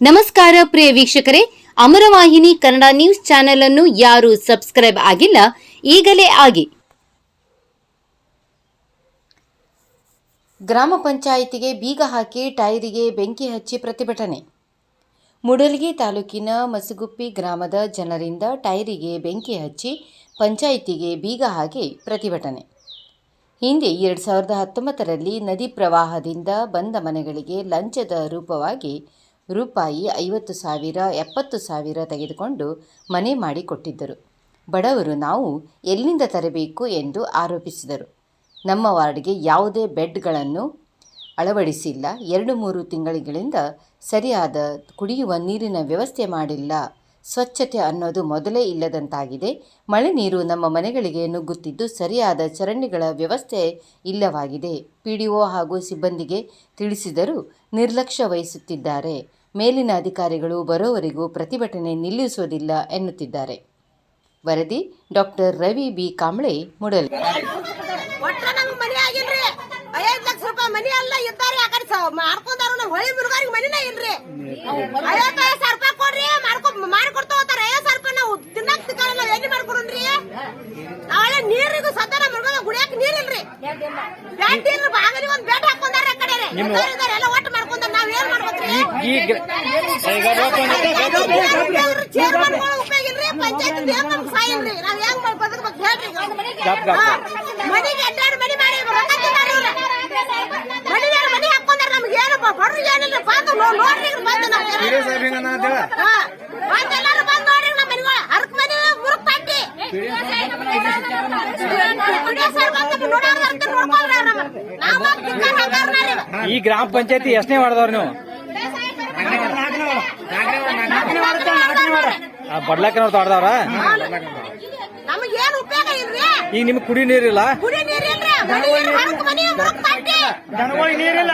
ನಮಸ್ಕಾರ ಪ್ರಿಯ ವೀಕ್ಷಕರೇ, ಅಮರವಾಹಿನಿ Kannada news channel ಅನ್ನು ಯಾರು ಸಬ್ಸ್ಕ್ರೈಬ್ ಆಗಿಲ್ಲ, ಈಗಲೇ ಆಗಿ. ಗ್ರಾಮ ಪಂಚಾಯಿತಿಗೆ ಬೀಗ ಹಾಕಿ ಟೈರಿಗೆ ಬೆಂಕಿ ಹಚ್ಚಿ ಪ್ರತಿಭಟನೆ. ಮುಡಲ್ಗಿ ತಾಲೂಕಿನ ಮಸಗುಪ್ಪಿ ಗ್ರಾಮದ ಜನರಿಂದ ಟೈರಿಗೆ ಬೆಂಕಿ ಹಚ್ಚಿ ಪಂಚಾಯಿತಿಗೆ ಬೀಗ ಹಾಕಿ ಪ್ರತಿಭಟನೆ. ಹಿಂದೆ ಎರಡು ಸಾವಿರದ ಹತ್ತೊಂಬತ್ತರಲ್ಲಿ ನದಿ ಪ್ರವಾಹದಿಂದ ಬಂದ ಮನೆಗಳಿಗೆ ಲಂಚದ ರೂಪವಾಗಿ ರೂಪಾಯಿ ಐವತ್ತು ಸಾವಿರ, ಎಪ್ಪತ್ತು ಸಾವಿರ ತೆಗೆದುಕೊಂಡು ಮನೆ ಮಾಡಿಕೊಟ್ಟಿದ್ದರು ಬಡವರು ನಾವು ಎಲ್ಲಿಂದ ತರಬೇಕು ಎಂದು ಆರೋಪಿಸಿದರು. ನಮ್ಮ ವಾರ್ಡ್ಗೆ ಯಾವುದೇ ಬೆಡ್ಗಳನ್ನು ಅಳವಡಿಸಿಲ್ಲ. ಎರಡು ಮೂರು ತಿಂಗಳಿಗಳಿಂದ ಸರಿಯಾದ ಕುಡಿಯುವ ನೀರಿನ ವ್ಯವಸ್ಥೆ ಮಾಡಿಲ್ಲ. ಸ್ವಚ್ಛತೆ ಅನ್ನೋದು ಮೊದಲೇ ಇಲ್ಲದಂತಾಗಿದೆ. ಮಳೆ ನೀರು ನಮ್ಮ ಮನೆಗಳಿಗೆ ನುಗ್ಗುತ್ತಿದ್ದು ಸರಿಯಾದ ಚರಂಡಿಗಳ ವ್ಯವಸ್ಥೆ ಇಲ್ಲವಾಗಿದೆ. ಪಿ ಡಿ ಒ ಹಾಗೂ ಸಿಬ್ಬಂದಿಗೆ ತಿಳಿಸಿದರೂ ನಿರ್ಲಕ್ಷ್ಯ ವಹಿಸುತ್ತಿದ್ದಾರೆ. ಮೇಲಿನ ಅಧಿಕಾರಿಗಳು ಬರೋವರೆಗೂ ಪ್ರತಿಭಟನೆ ನಿಲ್ಲಿಸುವುದಿಲ್ಲ ಎನ್ನುತ್ತಿದ್ದಾರೆ. ವರದಿ ಡಾಕ್ಟರ್ ರವಿ ಬಿ. ಕಾಂಬ್ಳೆ ಮೂಡಲ್. ಒಟ್ಟ ನಮ್ಗ್ ಮನಿ ಆಗಿಲ್ರಿ. ಐವತ್ ಲಕ್ಷ ರೂಪಾಯಿ ಮನಿ ಅಲ್ಲ ಇದ್ದಾರೆ ಆ ಕಡೆ. ಸ- ಮಾಡ್ಕೊಂಡಾರು ನಾವು ಹೊಳಿ ಮುರುಗಾರಿಗೆ ಮನಿನೇ ಇಲ್ರಿ. ಐವತ್ತು ಸಾವಿರ ರೂಪಾಯಿ ಕೊಡ್ರಿ ಮಾಡ್ಕೊ ಮಾಡ್ಕೊಡ್ತಾ ಹೋಗ್ತಾರ ಐವತ್ ಸಾವಿರ ರೂಪಾಯಿ ನಾವು ತಿನ್ನಕ್ ತಿಕ್ಕ ನಾವ್ ಎಲ್ಲಿ ಮಾಡ್ಕೊಡ್ರಿ ನಾಳೆ ನೀರಿಗೂ ಮುರುಗದ ಗುಡಿಯಾಕ ನೀರಿಲ್ರಿ. ಇಲ್ರಿ ಬ್ಯಾಟ್ ಇಲ್ರಿ ಬಾಗಲಿ ಒಂದ್ ಬ್ಯಾಟ್ ಹಾಕೊಂಡಾರ ಆ ಕಡೆ ಇದ್ದಾರೆ ಎಲ್ಲ ಒಟ್ಟು ಮಾಡ್ಕೊಂಡಾರ ನಾವ್ ಏನ್ ಮಾಡ್ಬೇಕ್ರಿ ಈ ಗ್ರಾಮ ಪಂಚಾಯತಿ ಎಷ್ಟನೇ ಮಾಡಿದವ್ರು ನೀವು ಬಡ್ಲಾಕನವ್ರು ತೋಟದವ್ರ ನಮಗ್ ಏನ್ ಉಪಯೋಗ ಇಲ್ರಿ ಈಗ ನಿಮ್ಗೆ ಕುಡಿ ನೀರಿಲ್ಲ ಕುಡಿ ನೀರ್ ಇಲ್ರಿ ಮನಿ ಇಲ್ರಿ, ಹರಕ್ ಮನಿ ಮುರುಕ್ ಪಟ್ಟಿ ನೀರಿಲ್ಲ ನೀರಿಲ್ಲ,